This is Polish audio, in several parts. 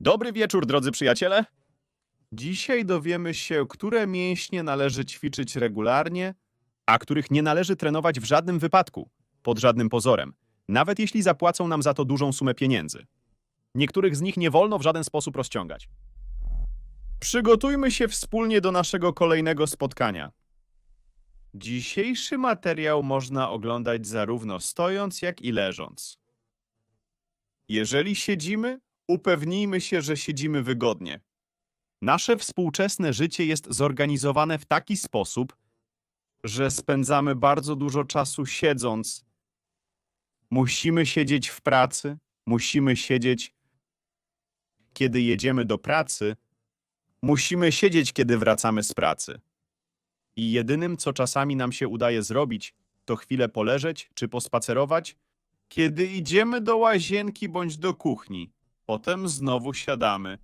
Dobry wieczór, drodzy przyjaciele. Dzisiaj dowiemy się, które mięśnie należy ćwiczyć regularnie, a których nie należy trenować w żadnym wypadku, pod żadnym pozorem, nawet jeśli zapłacą nam za to dużą sumę pieniędzy. Niektórych z nich nie wolno w żaden sposób rozciągać. Przygotujmy się wspólnie do naszego kolejnego spotkania. Dzisiejszy materiał można oglądać zarówno stojąc, jak i leżąc. Jeżeli siedzimy, upewnijmy się, że siedzimy wygodnie. Nasze współczesne życie jest zorganizowane w taki sposób, że spędzamy bardzo dużo czasu siedząc. Musimy siedzieć w pracy, musimy siedzieć, kiedy jedziemy do pracy, musimy siedzieć, kiedy wracamy z pracy. I jedynym, co czasami nam się udaje zrobić, to chwilę poleżeć czy pospacerować, kiedy idziemy do łazienki bądź do kuchni. Potem znowu siadamy.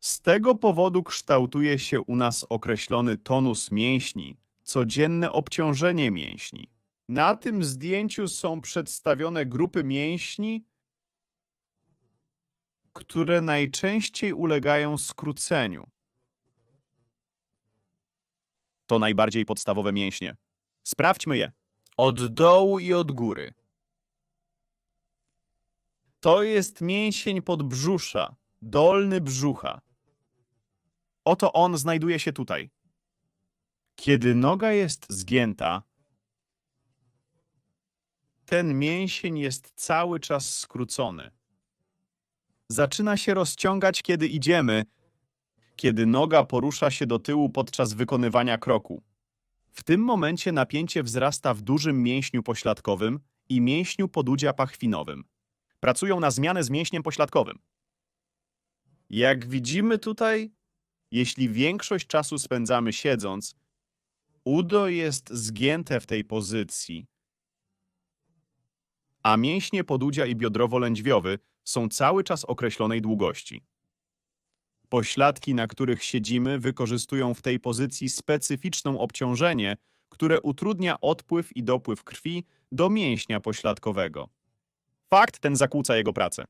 Z tego powodu kształtuje się u nas określony tonus mięśni, codzienne obciążenie mięśni. Na tym zdjęciu są przedstawione grupy mięśni, które najczęściej ulegają skróceniu. To najbardziej podstawowe mięśnie. Sprawdźmy je. Od dołu i od góry. To jest mięsień podbrzusza, dolny brzucha. Oto on znajduje się tutaj. Kiedy noga jest zgięta, ten mięsień jest cały czas skrócony. Zaczyna się rozciągać, kiedy idziemy, kiedy noga porusza się do tyłu podczas wykonywania kroku. W tym momencie napięcie wzrasta w dużym mięśniu pośladkowym i mięśniu podudzia pachwinowym pracują na zmianę z mięśniem pośladkowym. Jak widzimy tutaj, jeśli większość czasu spędzamy siedząc, udo jest zgięte w tej pozycji, a mięśnie podudzia i biodrowo-lędźwiowy są cały czas określonej długości. Pośladki, na których siedzimy, wykorzystują w tej pozycji specyficzną obciążenie, które utrudnia odpływ i dopływ krwi do mięśnia pośladkowego. Fakt ten zakłóca jego pracę.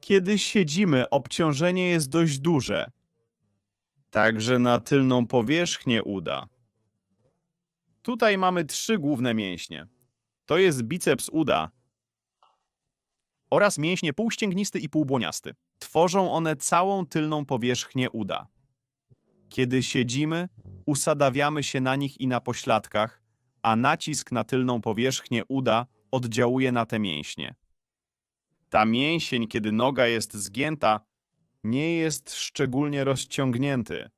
Kiedy siedzimy, obciążenie jest dość duże. Także na tylną powierzchnię uda. Tutaj mamy trzy główne mięśnie. To jest biceps uda oraz mięśnie półścięgnisty i półbłoniasty. Tworzą one całą tylną powierzchnię uda. Kiedy siedzimy, usadawiamy się na nich i na pośladkach, a nacisk na tylną powierzchnię uda oddziałuje na te mięśnie. Ta mięsień, kiedy noga jest zgięta, nie jest szczególnie rozciągnięty.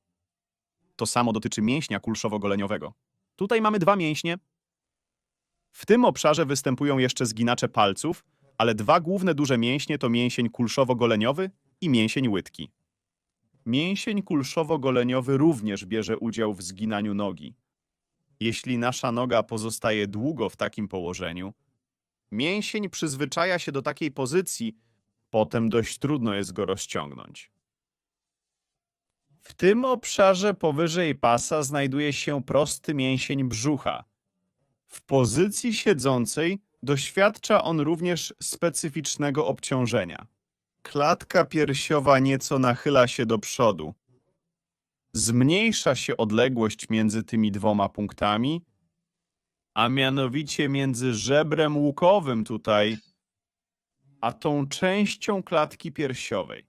To samo dotyczy mięśnia kulszowo-goleniowego. Tutaj mamy dwa mięśnie. W tym obszarze występują jeszcze zginacze palców, ale dwa główne duże mięśnie to mięsień kulszowo-goleniowy i mięsień łydki. Mięsień kulszowo-goleniowy również bierze udział w zginaniu nogi. Jeśli nasza noga pozostaje długo w takim położeniu, Mięsień przyzwyczaja się do takiej pozycji, potem dość trudno jest go rozciągnąć. W tym obszarze powyżej pasa znajduje się prosty mięsień brzucha. W pozycji siedzącej doświadcza on również specyficznego obciążenia. Klatka piersiowa nieco nachyla się do przodu. Zmniejsza się odległość między tymi dwoma punktami a mianowicie między żebrem łukowym tutaj, a tą częścią klatki piersiowej.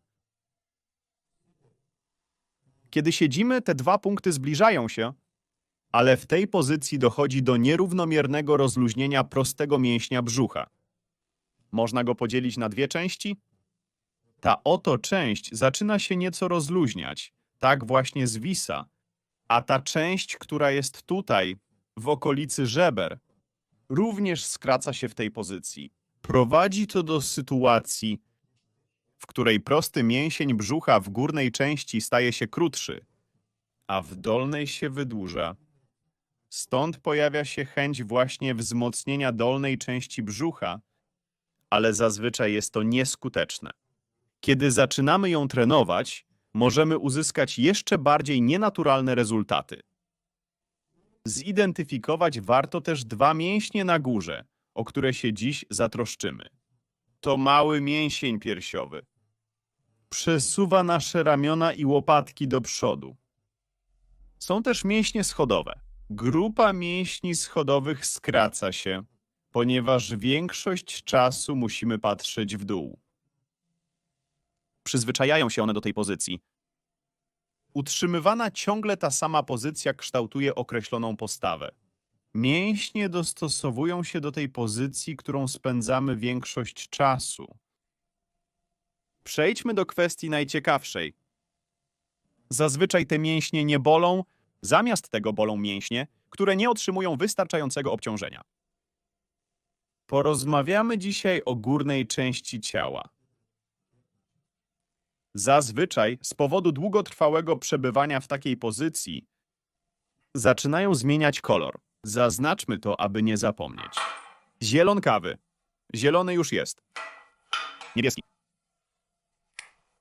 Kiedy siedzimy, te dwa punkty zbliżają się, ale w tej pozycji dochodzi do nierównomiernego rozluźnienia prostego mięśnia brzucha. Można go podzielić na dwie części? Ta oto część zaczyna się nieco rozluźniać, tak właśnie zwisa, a ta część, która jest tutaj, w okolicy żeber, również skraca się w tej pozycji. Prowadzi to do sytuacji, w której prosty mięsień brzucha w górnej części staje się krótszy, a w dolnej się wydłuża. Stąd pojawia się chęć właśnie wzmocnienia dolnej części brzucha, ale zazwyczaj jest to nieskuteczne. Kiedy zaczynamy ją trenować, możemy uzyskać jeszcze bardziej nienaturalne rezultaty. Zidentyfikować warto też dwa mięśnie na górze, o które się dziś zatroszczymy. To mały mięsień piersiowy. przesuwa nasze ramiona i łopatki do przodu. Są też mięśnie schodowe. Grupa mięśni schodowych skraca się, ponieważ większość czasu musimy patrzeć w dół. Przyzwyczajają się one do tej pozycji. Utrzymywana ciągle ta sama pozycja kształtuje określoną postawę. Mięśnie dostosowują się do tej pozycji, którą spędzamy większość czasu. Przejdźmy do kwestii najciekawszej. Zazwyczaj te mięśnie nie bolą, zamiast tego bolą mięśnie, które nie otrzymują wystarczającego obciążenia. Porozmawiamy dzisiaj o górnej części ciała. Zazwyczaj z powodu długotrwałego przebywania w takiej pozycji zaczynają zmieniać kolor. Zaznaczmy to, aby nie zapomnieć. Zielonkawy. Zielony już jest. Niebieski.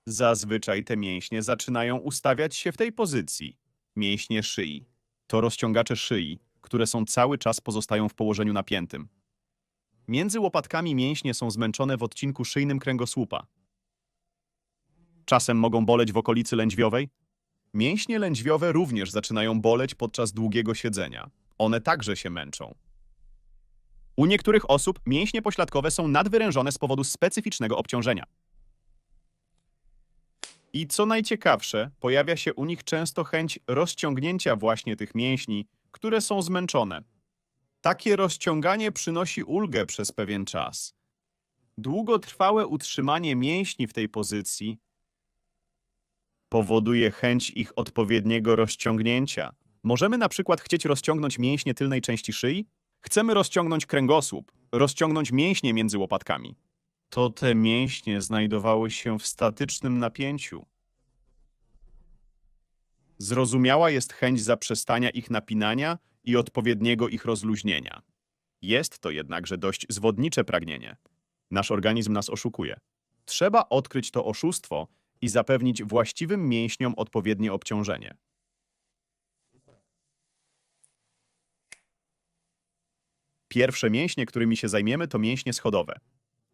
Zazwyczaj te mięśnie zaczynają ustawiać się w tej pozycji. Mięśnie szyi. To rozciągacze szyi, które są cały czas pozostają w położeniu napiętym. Między łopatkami mięśnie są zmęczone w odcinku szyjnym kręgosłupa. Czasem mogą boleć w okolicy lędźwiowej. Mięśnie lędźwiowe również zaczynają boleć podczas długiego siedzenia. One także się męczą. U niektórych osób mięśnie pośladkowe są nadwyrężone z powodu specyficznego obciążenia. I co najciekawsze, pojawia się u nich często chęć rozciągnięcia właśnie tych mięśni, które są zmęczone. Takie rozciąganie przynosi ulgę przez pewien czas. Długotrwałe utrzymanie mięśni w tej pozycji powoduje chęć ich odpowiedniego rozciągnięcia. Możemy na przykład chcieć rozciągnąć mięśnie tylnej części szyi? Chcemy rozciągnąć kręgosłup, rozciągnąć mięśnie między łopatkami. To te mięśnie znajdowały się w statycznym napięciu. Zrozumiała jest chęć zaprzestania ich napinania i odpowiedniego ich rozluźnienia. Jest to jednakże dość zwodnicze pragnienie. Nasz organizm nas oszukuje. Trzeba odkryć to oszustwo i zapewnić właściwym mięśniom odpowiednie obciążenie. Pierwsze mięśnie, którymi się zajmiemy, to mięśnie schodowe.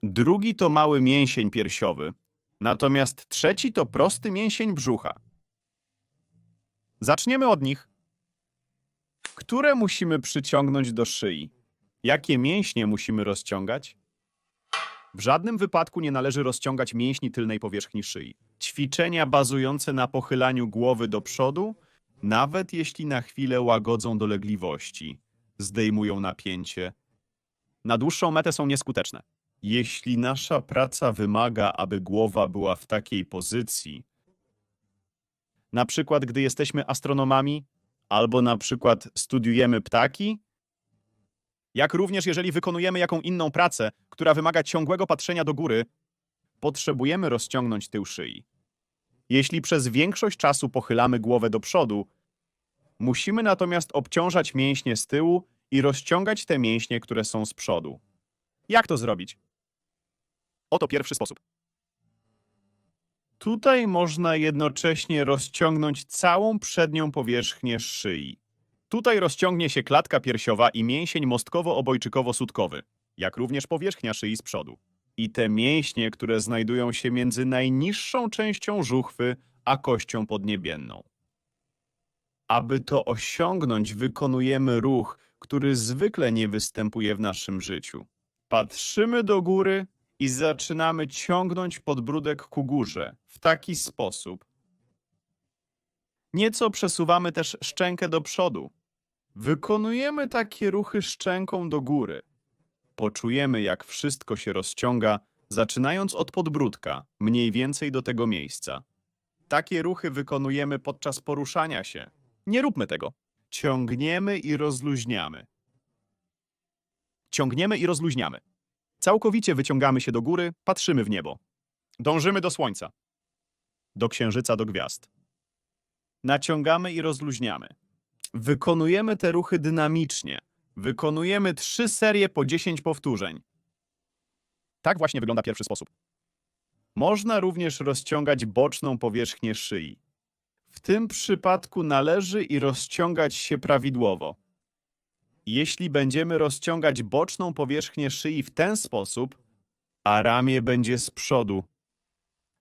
Drugi to mały mięsień piersiowy, natomiast trzeci to prosty mięsień brzucha. Zaczniemy od nich. Które musimy przyciągnąć do szyi? Jakie mięśnie musimy rozciągać? W żadnym wypadku nie należy rozciągać mięśni tylnej powierzchni szyi. Ćwiczenia bazujące na pochylaniu głowy do przodu, nawet jeśli na chwilę łagodzą dolegliwości, zdejmują napięcie, na dłuższą metę są nieskuteczne. Jeśli nasza praca wymaga, aby głowa była w takiej pozycji, na przykład gdy jesteśmy astronomami, albo na przykład studiujemy ptaki, jak również jeżeli wykonujemy jaką inną pracę, która wymaga ciągłego patrzenia do góry, potrzebujemy rozciągnąć tył szyi. Jeśli przez większość czasu pochylamy głowę do przodu, musimy natomiast obciążać mięśnie z tyłu i rozciągać te mięśnie, które są z przodu. Jak to zrobić? Oto pierwszy sposób. Tutaj można jednocześnie rozciągnąć całą przednią powierzchnię szyi. Tutaj rozciągnie się klatka piersiowa i mięsień mostkowo-obojczykowo-sutkowy, jak również powierzchnia szyi z przodu. I te mięśnie, które znajdują się między najniższą częścią żuchwy a kością podniebienną. Aby to osiągnąć, wykonujemy ruch, który zwykle nie występuje w naszym życiu. Patrzymy do góry i zaczynamy ciągnąć podbródek ku górze w taki sposób. Nieco przesuwamy też szczękę do przodu. Wykonujemy takie ruchy szczęką do góry. Poczujemy, jak wszystko się rozciąga, zaczynając od podbródka, mniej więcej do tego miejsca. Takie ruchy wykonujemy podczas poruszania się. Nie róbmy tego. Ciągniemy i rozluźniamy. Ciągniemy i rozluźniamy. Całkowicie wyciągamy się do góry, patrzymy w niebo. Dążymy do słońca. Do księżyca, do gwiazd. Naciągamy i rozluźniamy. Wykonujemy te ruchy dynamicznie. Wykonujemy trzy serie po 10 powtórzeń. Tak właśnie wygląda pierwszy sposób. Można również rozciągać boczną powierzchnię szyi. W tym przypadku należy i rozciągać się prawidłowo. Jeśli będziemy rozciągać boczną powierzchnię szyi w ten sposób, a ramię będzie z przodu,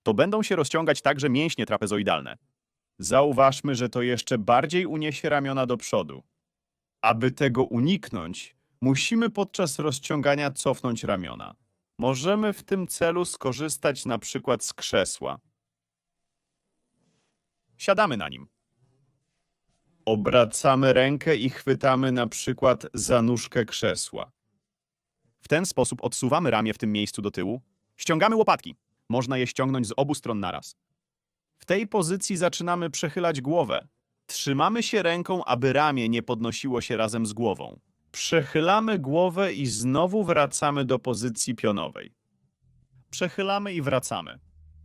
to będą się rozciągać także mięśnie trapezoidalne. Zauważmy, że to jeszcze bardziej uniesie ramiona do przodu. Aby tego uniknąć, musimy podczas rozciągania cofnąć ramiona. Możemy w tym celu skorzystać na przykład z krzesła. Siadamy na nim. Obracamy rękę i chwytamy na przykład za nóżkę krzesła. W ten sposób odsuwamy ramię w tym miejscu do tyłu. Ściągamy łopatki. Można je ściągnąć z obu stron naraz. W tej pozycji zaczynamy przechylać głowę. Trzymamy się ręką, aby ramię nie podnosiło się razem z głową. Przechylamy głowę i znowu wracamy do pozycji pionowej. Przechylamy i wracamy.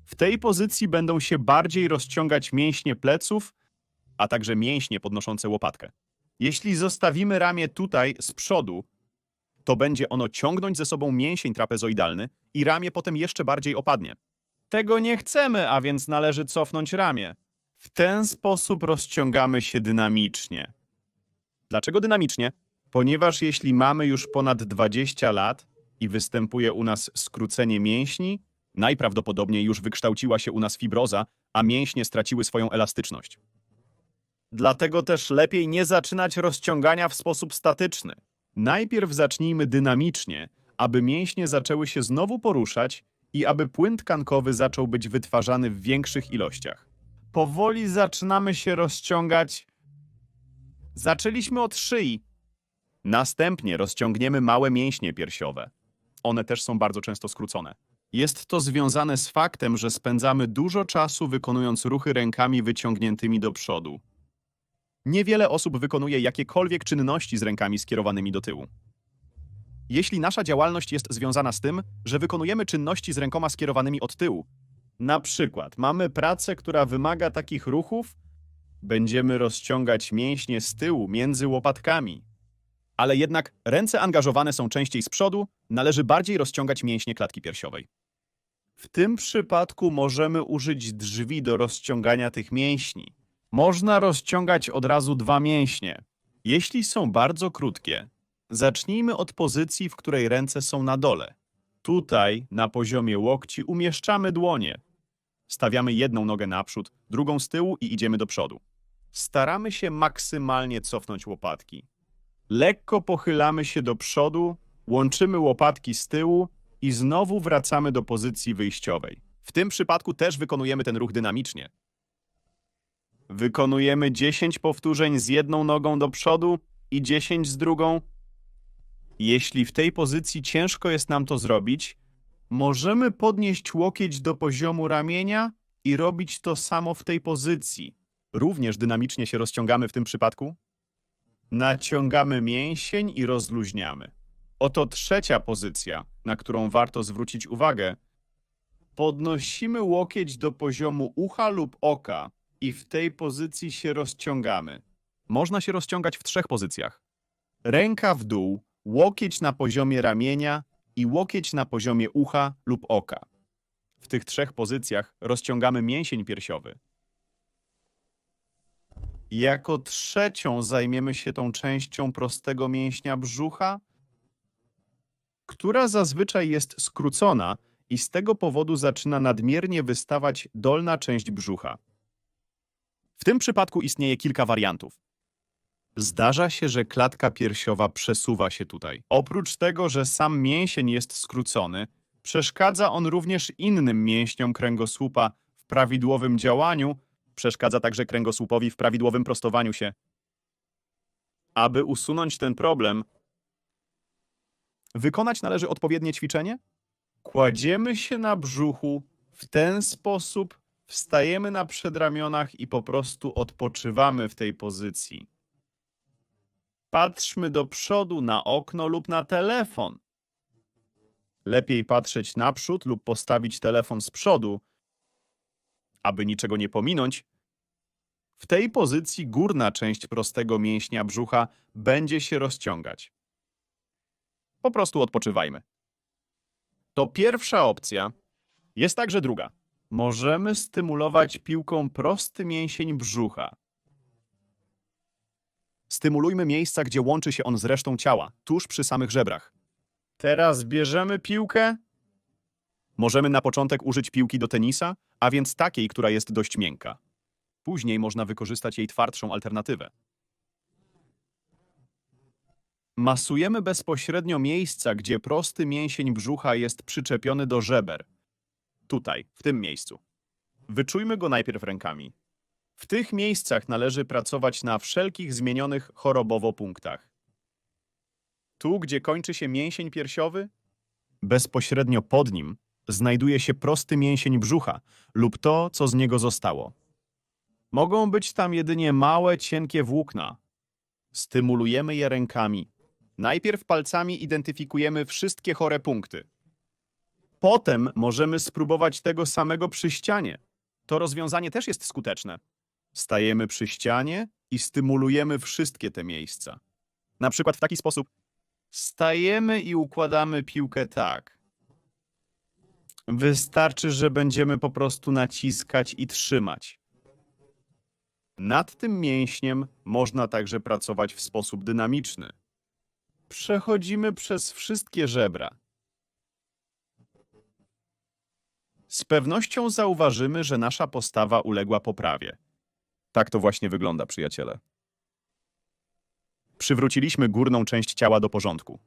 W tej pozycji będą się bardziej rozciągać mięśnie pleców, a także mięśnie podnoszące łopatkę. Jeśli zostawimy ramię tutaj z przodu, to będzie ono ciągnąć ze sobą mięsień trapezoidalny i ramię potem jeszcze bardziej opadnie. Tego nie chcemy, a więc należy cofnąć ramię. W ten sposób rozciągamy się dynamicznie. Dlaczego dynamicznie? Ponieważ jeśli mamy już ponad 20 lat i występuje u nas skrócenie mięśni, najprawdopodobniej już wykształciła się u nas fibroza, a mięśnie straciły swoją elastyczność. Dlatego też lepiej nie zaczynać rozciągania w sposób statyczny. Najpierw zacznijmy dynamicznie, aby mięśnie zaczęły się znowu poruszać i aby płyn tkankowy zaczął być wytwarzany w większych ilościach. Powoli zaczynamy się rozciągać. Zaczęliśmy od szyi. Następnie rozciągniemy małe mięśnie piersiowe. One też są bardzo często skrócone. Jest to związane z faktem, że spędzamy dużo czasu wykonując ruchy rękami wyciągniętymi do przodu. Niewiele osób wykonuje jakiekolwiek czynności z rękami skierowanymi do tyłu. Jeśli nasza działalność jest związana z tym, że wykonujemy czynności z rękoma skierowanymi od tyłu, na przykład mamy pracę, która wymaga takich ruchów, będziemy rozciągać mięśnie z tyłu między łopatkami. Ale jednak ręce angażowane są częściej z przodu, należy bardziej rozciągać mięśnie klatki piersiowej. W tym przypadku możemy użyć drzwi do rozciągania tych mięśni. Można rozciągać od razu dwa mięśnie. Jeśli są bardzo krótkie, zacznijmy od pozycji, w której ręce są na dole. Tutaj, na poziomie łokci, umieszczamy dłonie. Stawiamy jedną nogę naprzód, drugą z tyłu i idziemy do przodu. Staramy się maksymalnie cofnąć łopatki. Lekko pochylamy się do przodu, łączymy łopatki z tyłu i znowu wracamy do pozycji wyjściowej. W tym przypadku też wykonujemy ten ruch dynamicznie. Wykonujemy 10 powtórzeń z jedną nogą do przodu i 10 z drugą. Jeśli w tej pozycji ciężko jest nam to zrobić, możemy podnieść łokieć do poziomu ramienia i robić to samo w tej pozycji. Również dynamicznie się rozciągamy w tym przypadku. Naciągamy mięsień i rozluźniamy. Oto trzecia pozycja, na którą warto zwrócić uwagę. Podnosimy łokieć do poziomu ucha lub oka i w tej pozycji się rozciągamy. Można się rozciągać w trzech pozycjach. Ręka w dół, łokieć na poziomie ramienia i łokieć na poziomie ucha lub oka. W tych trzech pozycjach rozciągamy mięsień piersiowy. Jako trzecią zajmiemy się tą częścią prostego mięśnia brzucha, która zazwyczaj jest skrócona i z tego powodu zaczyna nadmiernie wystawać dolna część brzucha. W tym przypadku istnieje kilka wariantów. Zdarza się, że klatka piersiowa przesuwa się tutaj. Oprócz tego, że sam mięsień jest skrócony, przeszkadza on również innym mięśniom kręgosłupa w prawidłowym działaniu, przeszkadza także kręgosłupowi w prawidłowym prostowaniu się. Aby usunąć ten problem, wykonać należy odpowiednie ćwiczenie. Kładziemy się na brzuchu w ten sposób, wstajemy na przedramionach i po prostu odpoczywamy w tej pozycji. Patrzmy do przodu na okno lub na telefon. Lepiej patrzeć naprzód lub postawić telefon z przodu, aby niczego nie pominąć. W tej pozycji górna część prostego mięśnia brzucha będzie się rozciągać. Po prostu odpoczywajmy. To pierwsza opcja. Jest także druga. Możemy stymulować piłką prosty mięsień brzucha. Stymulujmy miejsca, gdzie łączy się on z resztą ciała, tuż przy samych żebrach. Teraz bierzemy piłkę. Możemy na początek użyć piłki do tenisa, a więc takiej, która jest dość miękka. Później można wykorzystać jej twardszą alternatywę. Masujemy bezpośrednio miejsca, gdzie prosty mięsień brzucha jest przyczepiony do żeber. Tutaj, w tym miejscu. Wyczujmy go najpierw rękami. W tych miejscach należy pracować na wszelkich zmienionych chorobowo punktach. Tu, gdzie kończy się mięsień piersiowy, bezpośrednio pod nim znajduje się prosty mięsień brzucha lub to, co z niego zostało. Mogą być tam jedynie małe, cienkie włókna. Stymulujemy je rękami. Najpierw palcami identyfikujemy wszystkie chore punkty. Potem możemy spróbować tego samego przy ścianie. To rozwiązanie też jest skuteczne. Stajemy przy ścianie i stymulujemy wszystkie te miejsca. Na przykład w taki sposób. Stajemy i układamy piłkę tak. Wystarczy, że będziemy po prostu naciskać i trzymać. Nad tym mięśniem można także pracować w sposób dynamiczny. Przechodzimy przez wszystkie żebra. Z pewnością zauważymy, że nasza postawa uległa poprawie. Tak to właśnie wygląda, przyjaciele. Przywróciliśmy górną część ciała do porządku.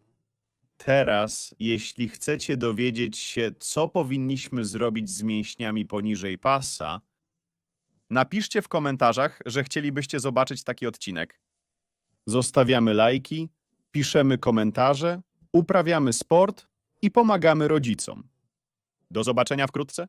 Teraz, jeśli chcecie dowiedzieć się, co powinniśmy zrobić z mięśniami poniżej pasa, napiszcie w komentarzach, że chcielibyście zobaczyć taki odcinek. Zostawiamy lajki, piszemy komentarze, uprawiamy sport i pomagamy rodzicom. Do zobaczenia wkrótce.